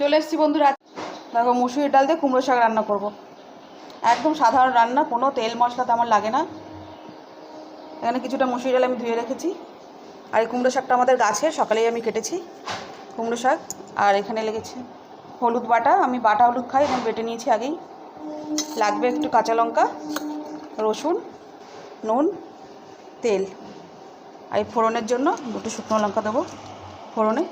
চলে এসেছি বন্ধুরা দেখো মুসুরির ডাল দিয়ে কুমড়ো শাক রান্না করব। একদম সাধারণ রান্না, কোনো তেল মশলা তেমন লাগে না। এখানে কিছুটা মুসুরি ডাল আমি ধুয়ে রেখেছি। আর এই কুমড়ো শাকটা আমাদের গাছে, সকালেই আমি কেটেছি কুমড়ো শাক। আর এখানে লেগেছে হলুদ বাটা। আমি বাটা হলুদ খাই এবং বেটে নিয়েছি আগেই। লাগবে একটু কাঁচা লঙ্কা, রসুন, নুন, তেল। আর এই ফোড়নের জন্য দুটো শুকনো লঙ্কা দেবো ফোড়নে।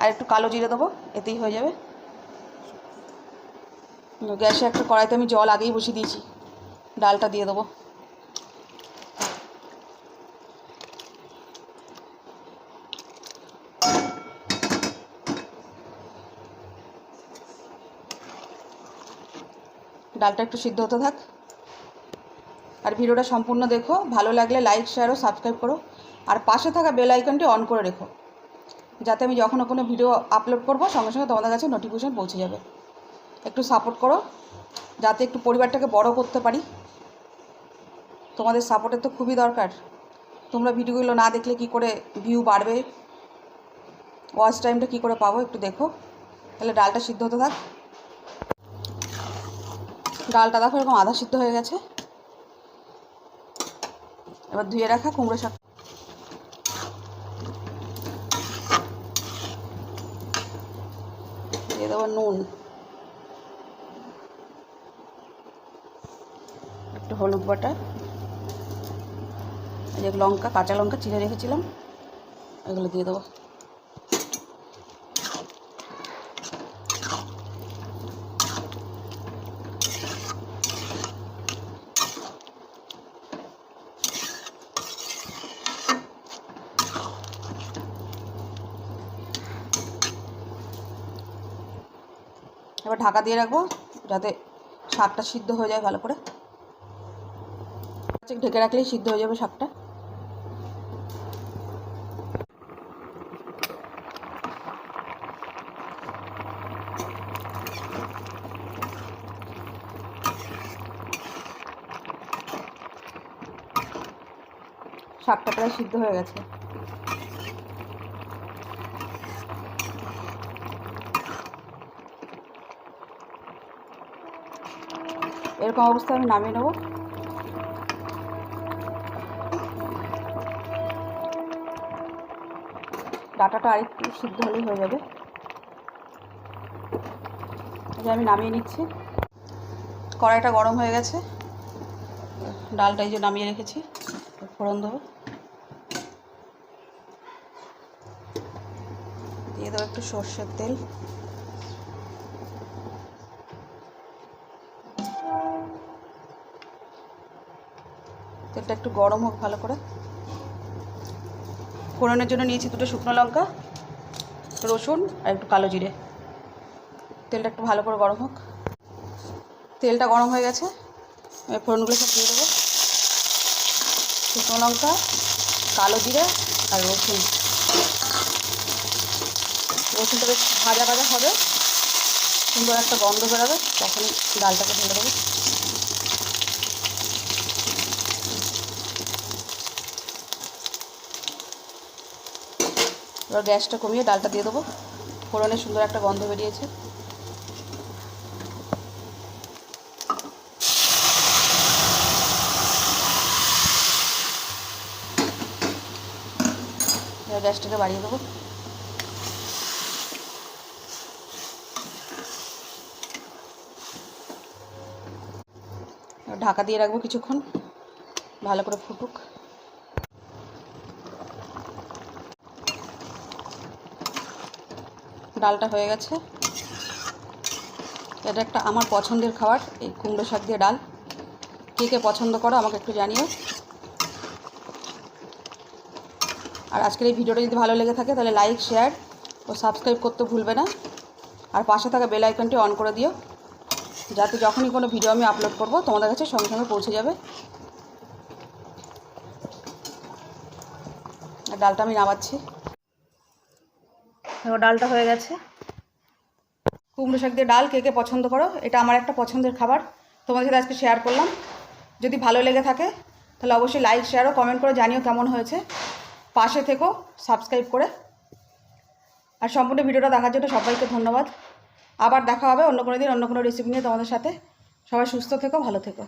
আর একটু কালো জিরে দেবো, এতেই হয়ে যাবে। গ্যাসে একটা কড়াইতে আমি জল আগেই বসিয়ে দিয়েছি, ডালটা দিয়ে দেবো। ডালটা একটু সিদ্ধ হতে থাক। আর ভিডিওটা সম্পূর্ণ দেখো, ভালো লাগলে লাইক শেয়ার ও সাবস্ক্রাইব করো। আর পাশে থাকা বেল আইকনটি অন করে রেখো। যাতে আমি যখন কোনো ভিডিও আপলোড করব, সঙ্গে সঙ্গে তোমাদের কাছে নোটিফিকেশন পৌঁছে যাবে। একটু সাপোর্ট করো, যাতে একটু পরিবারটাকে বড় করতে পারি। তোমাদের সাপোর্টের তো খুবই দরকার। তোমরা ভিডিওগুলো না দেখলে কি করে ভিউ বাড়বে? ওয়াচ টাইমটা কি করে পাবো একটু দেখো। তাহলে ডালটা সিদ্ধ হতে থাক। ডালটা দেখো এরকম আধা সিদ্ধ হয়ে গেছে। এবার ধুয়ে রাখা কুমড়ো শাক। দিয়ে দেবো নুন একটু হলুদ বাটা এই যে লঙ্কা, কাঁচা লঙ্কা চিড়ে রেখেছিলাম, এগুলো দিয়ে দেবো। এবার ঢাকা দিয়ে রাখব, যাতে শাকটা সিদ্ধ হয়ে যায় ভালো করে। ঢেকে রাখলেই সিদ্ধ হয়ে যাবে শাকটা। শাকটা প্রায় সিদ্ধ হয়ে গেছে। এরকম অবস্থায় আমি নামিয়ে নেব। ডাটাটা আরেকটু সিদ্ধ হলেই হয়ে যাবে। যে আমি নামিয়ে নিচ্ছি। কড়াইটা গরম হয়ে গেছে। ডালটা এই যে নামিয়ে রেখেছি। ফোড়ন দেবো। দিয়ে দেবো একটু সর্ষের তেল। তেলটা একটু গরম হোক ভালো করে। ফোড়নের জন্য নিয়েছি দুটো শুকনো লঙ্কা, রসুন আর একটু কালো জিরে। তেলটা একটু ভালো করে গরম হোক। তেলটা গরম হয়ে গেছে। ফোড়নগুলো সব দিয়ে দেবো। শুকনো লঙ্কা, কালো জিরে আর রসুন। রসুনটা বেশ ভাজা ভাজা হবে। সুন্দর একটা গন্ধ বেরোবে, তখন ডালটাকে ঢেলে দেবো। এবার গ্যাসটা কমিয়ে ডালটা দিয়ে দেবো। ফোড়নে সুন্দর একটা গন্ধ বেরিয়েছে। এবার গ্যাসটাকে বাড়িয়ে দেবো। ঢাকা দিয়ে রাখব কিছুক্ষণ। ভালো করে ফুটুক। ডালটা হয়ে গেছে। এটা একটা আমার পছন্দের খাবার, এই কুমড়ো শাক দিয়ে ডাল। কে কে পছন্দ করো আমাকে একটু জানিও। আর আজকের এই ভিডিওটা যদি ভালো লেগে থাকে তাহলে লাইক, শেয়ার ও সাবস্ক্রাইব করতে ভুলবে না। আর পাশে থাকা বেল আইকনটি অন করে দিও, যাতে যখনই কোনো ভিডিও আমি আপলোড করব তোমাদের কাছে সঙ্গে সঙ্গে পৌঁছে যাবে। ডালটা আমি নামাচ্ছি। দেখো ডালটা হয়ে গেছে। কুমড়ো শাক দিয়ে ডাল কে কে পছন্দ করো, এটা আমার একটা পছন্দের খাবার। তোমাদের সাথে আজকে শেয়ার করলাম। যদি ভালো লেগে থাকে, তাহলে অবশ্যই লাইক শেয়ার ও কমেন্ট করে জানিও কেমন হয়েছে। পাশে থেকো সাবস্ক্রাইব করে। আর সম্পূর্ণ ভিডিওটা দেখার জন্য সবাইকে ধন্যবাদ। আবার দেখা হবে অন্য কোনো দিন অন্য কোনো রেসিপি নিয়ে তোমাদের সাথে। সবাই সুস্থ থেকো, ভালো থেকো।